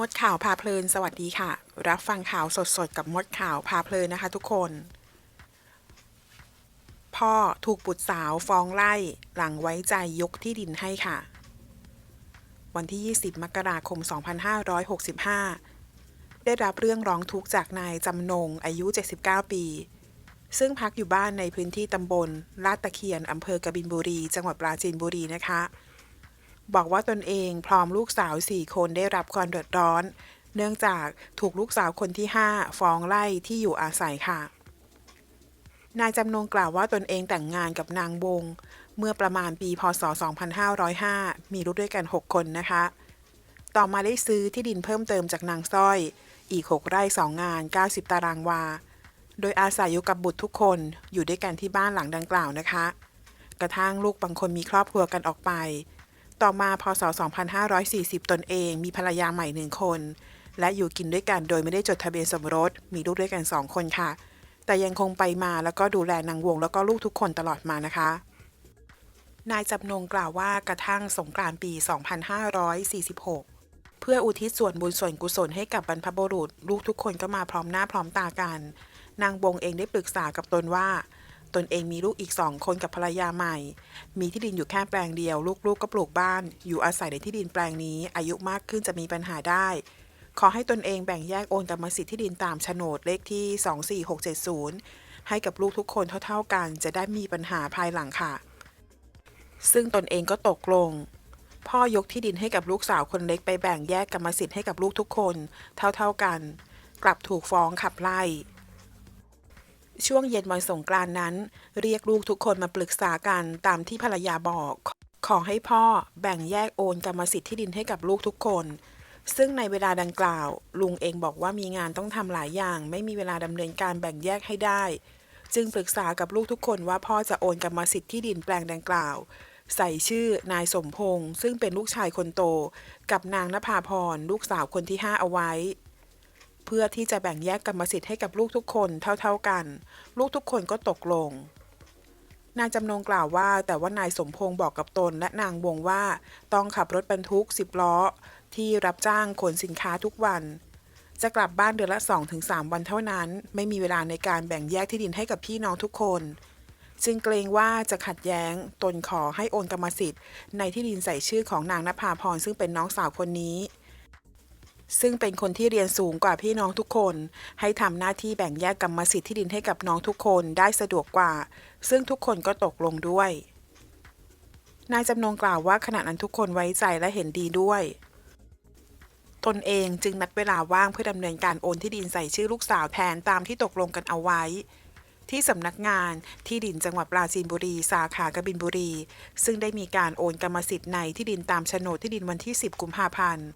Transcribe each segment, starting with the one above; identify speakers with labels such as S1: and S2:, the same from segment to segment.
S1: มดข่าวพาเพลินสวัสดีค่ะ รับฟังข่าวสดๆ กับมดข่าวพาเพลินนะคะทุกคน พ่อถูกบุตรสาวฟ้องไล่หลังไว้ใจยกที่ดินให้ค่ะ วันที่ 20 มกราคม 2565 ได้รับเรื่องร้องทุกข์จากนายจำนงอายุ 79 ปี ซึ่งพักอยู่บ้านในพื้นที่ตำบลลาดตะเคียนอำเภอกบินบุรี จังหวัดปราจีนบุรีนะคะ บอกว่าตนเองพร้อมลูกสาว4คนได้รับความเดือดร้อน เนื่องจากถูกลูกสาวคนที่ 5 ฟ้องไล่ที่อยู่อาศัยค่ะ นายจำนงกล่าวว่าตนเองแต่งงานกับนางวง เมื่อประมาณปีพศ 2505 มีลูกด้วยกัน 6 คนนะคะ ต่อมาได้ซื้อที่ดินเพิ่มเติมจากนางสร้อย อีก 6 ไร่ 2 งาน 90 ตารางวา โดยอาศัยอยู่กับบุตรทุกคนอยู่ด้วยกันที่บ้านหลังดังกล่าวนะคะ กระทั่งลูกบางคนมีครอบครัวกันออกไป ต่อมาพศ 2540 ตนเองมีภรรยาใหม่หนึ่งคน และอยู่กินด้วยกันโดยไม่ได้จดทะเบียนสมรส มีลูกด้วยกัน2คนค่ะ แต่ยังคงไปมาแล้วก็ดูแลนางวงแล้วก็ลูกทุกคนตลอดมานะคะ นายจำนงกล่าวว่ากระทั่งสงกรานต์ปี 2546 เพื่ออุทิศส่วนบุญส่วนกุศลให้กับบรรพบุรุษ ลูกทุกคนก็มาพร้อมหน้าพร้อมตากัน นางวงเองได้ปรึกษากับตนว่า ตนเองมีลูกอีกสองคนกับภรรยาใหม่ มีที่ดินอยู่แค่แปลงเดียว ลูกๆก็ปลูกบ้าน อยู่อาศัยในที่ดินแปลงนี้ อายุมากขึ้นจะมีปัญหาได้ ขอให้ตนเองแบ่งแยกโอนกรรมสิทธิ์ที่ดินตามโฉนดเลขที่ 24670 ให้กับลูกทุกคนเท่า ๆกัน จะได้มีปัญหาภายหลังค่ะ ซึ่งตนเองก็ตกลงพ่อยกที่ดินให้กับลูกสาวคนเล็กไปแบ่งแยกกรรมสิทธิ์ให้กับลูกทุกคน เท่าๆกัน กลับถูกฟ้องขับไล่ ช่วงเย็นวันสงกรานนั้น เรียกลูกทุกคนมาปรึกษากันตามที่ภรรยาบอก ขอให้พ่อแบ่งแยกโอนกรรมสิทธิ์ที่ดินให้กับลูกทุกคน ซึ่งในเวลาดังกล่าว ลุงเองบอกว่ามีงานต้องทำหลายอย่าง ไม่มีเวลาดำเนินการแบ่งแยกให้ได้ จึงปรึกษากับลูกทุกคนว่าพ่อจะโอนกรรมสิทธิ์ที่ดินแปลงดังกล่าว ใส่ชื่อนายสมพงษ์ซึ่งเป็นลูกชายคนโต กับนางนภาพรลูกสาวคนที่5เอาไว้ เพื่อที่จะแบ่งแยกกรรมสิทธิ์ให้กับลูกทุกคนเท่าๆกัน ลูกทุกคนก็ตกลง นายจำนงกล่าวว่าแต่ว่านายสมพงษ์บอกกับตนและนางวงว่า ต้องขับรถบรรทุก 10 ล้อ ที่รับจ้างขนสินค้าทุกวัน จะกลับบ้านเดือนละ 2-3 วันเท่านั้น ไม่มีเวลาในการแบ่งแยกที่ดินให้กับพี่น้องทุกคนจึงเกรงว่าจะขัดแย้งตนขอให้โอนกรรมสิทธิ์ ในที่ดินใส่ชื่อของนางนภาพรซึ่งเป็นน้องสาวคนนี้ ซึ่งเป็นคนที่เรียนสูงกว่าพี่น้องทุกคน ให้ทำหน้าที่แบ่งแยกกรรมสิทธิ์ที่ดินให้กับน้องทุกคนได้สะดวกกว่า ซึ่งทุกคนก็ตกลงด้วย นายจำนงกล่าวว่าขณะนั้นทุกคนไว้ใจและเห็นดีด้วย ตนเองจึงนัดเวลาว่างเพื่อดำเนินการโอนที่ดินใส่ชื่อลูกสาวแทนตามที่ตกลงกันเอาไว้ ที่สำนักงานที่ดินจังหวัดปราจีนบุรี สาขากบินบุรี ซึ่งได้มีการโอนกรรมสิทธิ์ในที่ดินตามโฉนดที่ดินวันที่ 10 กุมภาพันธ์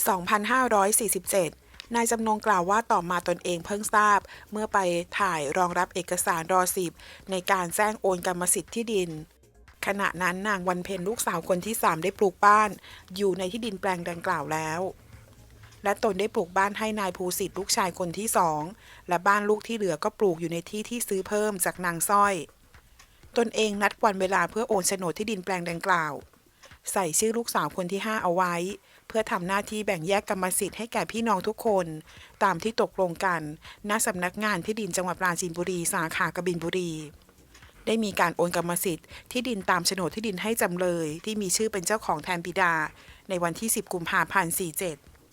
S1: 2547 นายจำนงกล่าวว่าต่อมาตนเองเพิ่งทราบ เมื่อไปถ่ายรองรับเอกสารรอสิบในการแจ้งโอนกรรมสิทธิ์ที่ดิน ขณะนั้นนางวันเพ็ญลูกสาวคนที่3ได้ปลูกบ้าน อยู่ในที่ดินแปลงดังกล่าวแล้ว และตนได้ปลูกบ้านให้นายภูสิทธิ์ลูกชายคนที่สอง และบ้านลูกที่เหลือก็ปลูกอยู่ในที่ที่ซื้อเพิ่มจากนางสร้อย ตนเองนัดวันเวลาเพื่อโอนโฉนดที่ดินแปลงดังกล่าว ใส่ชื่อลูกสาวคนที่5เอาไว้ พื่อทำหน้าที่แบ่งแยกกรรมสิทธิ์ให้แก่พี่น้องทุกคน ตามที่ตกลงกัน ณสำนักงานที่ดินจังหวัดปราจีนบุรีสาขากบินบุรีได้มีการโอนกรรมสิทธิ์ที่ดินตามโฉนดที่ดินให้จำเลย ที่มีชื่อเป็นเจ้าของแทนบิดา ในวันที่ 10 กุมภาพันธ์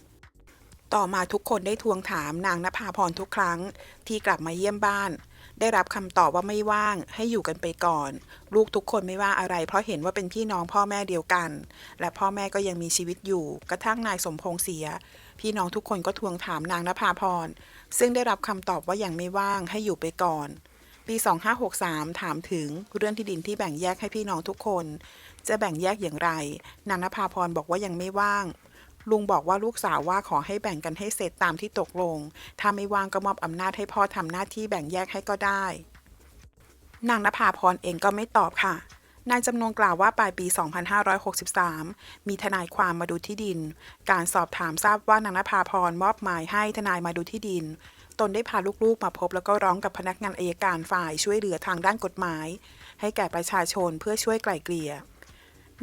S1: 47 ต่อมาทุกคนได้ทวงถามนางนภาพรทุกครั้ง ที่กลับมาเยี่ยมบ้าน ได้รับคำตอบว่าไม่ว่างให้อยู่กันไปก่อน ลูกทุกคนไม่ว่าอะไร เพราะเห็นว่าเป็นพี่น้องพ่อแม่เดียวกัน และพ่อแม่ก็ยังมีชีวิตอยู่ กระทั่งนายสมพงษ์เสีย พี่น้องทุกคนก็ทวงถามนางนภาพร ซึ่งได้รับคำตอบว่ายังไม่ว่างให้อยู่ไปก่อน ปี 2563 ถามถึงเรื่องที่ดินที่แบ่งแยกให้พี่น้องทุกคน จะแบ่งแยกอย่างไร นางนภาพรบอกว่ายังไม่ว่าง ลุงบอกว่าลูกสาวว่าขอให้แบ่งกันให้เสร็จตามที่ตกลง ถ้าไม่ว่างก็มอบอำนาจให้พ่อทำหน้าที่แบ่งแยกให้ก็ได้ นางนภาพรเองก็ไม่ตอบค่ะ นายจำนงกล่าวว่าปลายปี 2563 มีทนายความมาดูที่ดิน การสอบถามทราบว่านางนภาพรมอบหมายให้ทนายมาดูที่ดิน ตนได้พาลูกๆมาพบแล้วก็ร้องกับพนักงานอายการฝ่ายช่วยเหลือทางด้านกฎหมาย ให้แก่ประชาชนเพื่อช่วยไกล่เกลี่ย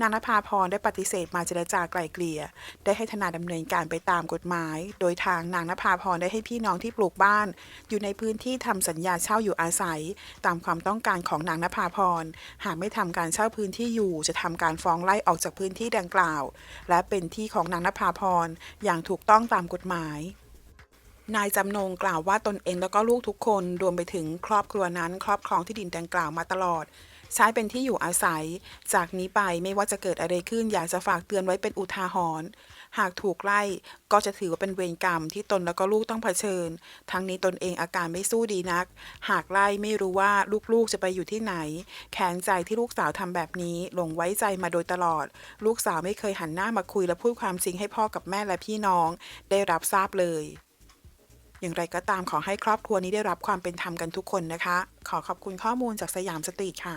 S1: นางนภาพรได้ปฏิเสธมาเจรจาไกล่เกลี่ย ได้ให้ทนายดำเนินการไปตามกฎหมาย โดยทางนางนภาพรได้ให้พี่น้องที่ปลูกบ้าน อยู่ในพื้นที่ทำสัญญาเช่าอยู่อาศัย ตามความต้องการของนางนภาพร หากไม่ทำการเช่าพื้นที่อยู่ จะทำการฟ้องไล่ออกจากพื้นที่ดังกล่าว และเป็นที่ของนางนภาพรอย่างถูกต้องตามกฎหมายนายจำนงกล่าวว่าตนเองแล้วก็ลูกทุกคนรวมไปถึงครอบครัวนั้น ครอบครองที่ดินดังกล่าวมาตลอด ใช้เป็นที่อยู่อาศัย จากนี้ไปไม่ว่าจะเกิดอะไรขึ้นอยากจะฝากเตือนไว้เป็นอุทาหรณ์หากถูกไล่ก็จะถือว่าเป็นเวรกรรมที่ตนแล้วก็ลูกต้องเผชิญ ทั้งนี้ตนเองอาการไม่สู้ดีนัก หากไล่ไม่รู้ว่าลูกๆจะไปอยู่ที่ไหนแค้นใจที่ลูกสาวทำแบบนี้หลงไว้ใจมาโดยตลอด ลูกสาวไม่เคยหันหน้ามาคุยและพูดความจริงให้พ่อกับแม่และพี่น้อง ได้รับทราบเลย อย่างไรก็ตามขอให้ครอบครัวนี้ได้รับความเป็นธรรมกันทุกคนนะคะ ขอขอบคุณข้อมูลจากสยามสตรีทค่ะ